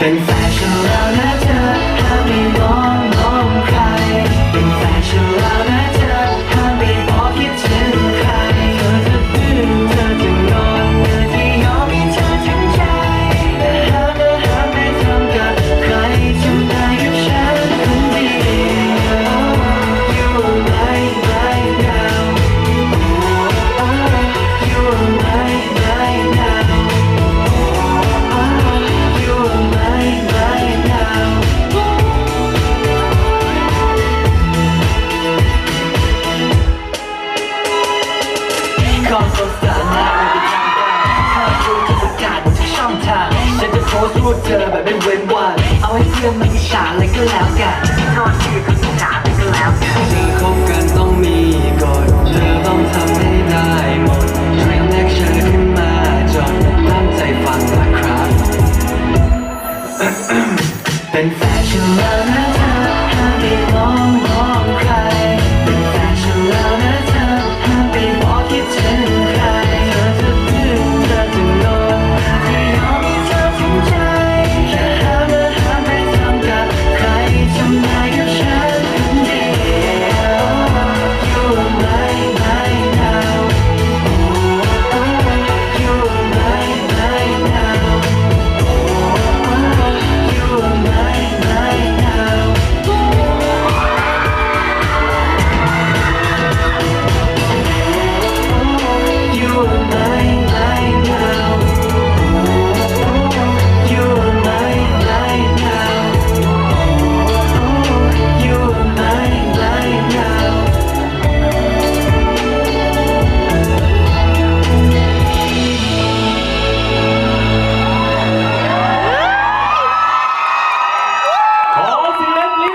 been fashioned around. กองโซนสาธารณะไม่เป็ทางการภาพรู้จะประกาศบนทุกช่องทางจะโพสรูปเธอแบบไม่เว้นวันเอาให้เพื่อนมันอิจฉาเลยก็แล้วกันโทษทีก็อิจฉาเลยก็แล้วกันเจอคบกันต้องมีกฎเธอต้องทำให้ได้หมดเรียนแรกเชิญขึ้นมาจดตั้งใจฟังนะครับ เป็นแฟชั่นแล้วนะ